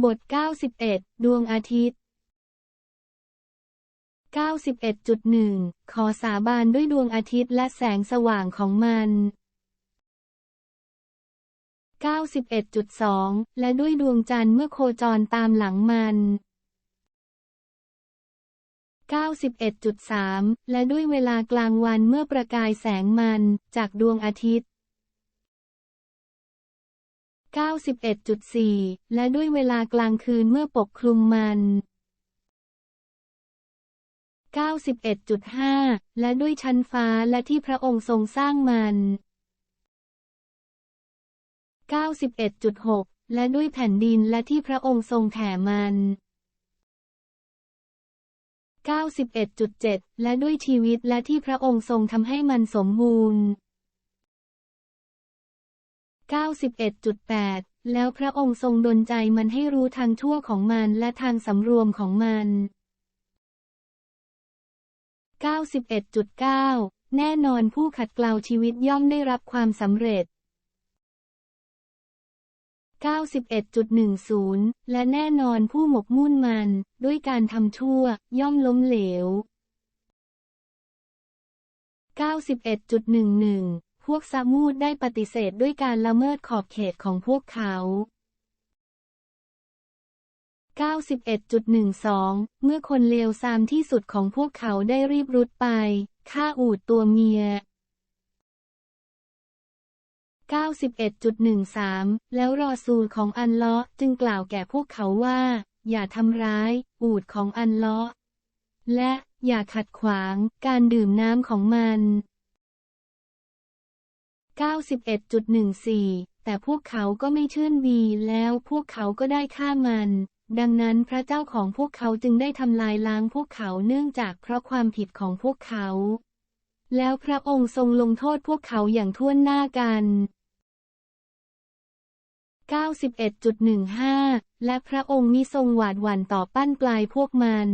บท 91 ดวงอาทิตย์ 91.1 ขอสาบานด้วยดวงอาทิตย์และแสงสว่างของมัน 91.2 และด้วยดวงจันทร์เมื่อโคจรตามหลังมัน 91.3 และด้วยเวลากลางวันเมื่อประกายแสงมันจากดวงอาทิตย์ 91.4 และด้วยเวลากลางคืนเมื่อปกคลุมมัน 91.5 และด้วยชั้นฟ้าและที่พระองค์ทรงสร้างมัน 91.6 และด้วยแผ่นดินและที่พระองค์ทรงแผ่มัน 91.7 และด้วยชีวิตและที่พระองค์ทรงทำให้มันสมบูรณ์ 91.8 แล้วพระองค์ทรงดลใจมันให้รู้ทางชั่วของมันและทางสำรวมของมัน 91.9 แน่นอนผู้ขัดเกลาชีวิตย่อมได้รับความสำเร็จ 91.10 และแน่นอนผู้หมกมุ่นมัน ด้วยการทำชั่ว ย่อมล้มเหลว 91.11 พวกซามูดได้ปฏิเสธด้วยการละเมิดขอบเขตของพวกเขา 91.12 เมื่อคนเลวทรามที่สุดของพวกเขาได้รีบรุดไปฆ่าอูดตัวเมีย 91.13 แล้วรอซูลของอันเลาะจึงกล่าวแก่พวกเขาว่า อย่าทำร้าย อูดของอันเลาะและอย่าขัดขวางการดื่มน้ำของมัน 91.14 แต่พวกเขาก็ไม่ชื่นดีแล้วพวกเขาก็ได้ฆ่ามัน ดังนั้นพระเจ้าของพวกเขาจึงได้ทำลายล้างพวกเขาเนื่องจากเพราะความผิดของพวกเขา แล้วพระองค์ทรงลงโทษพวกเขาอย่างท่วนหน้ากัน 91.15 และพระองค์มิทรงหวาดหวั่นต่อปั้นปลายพวกมัน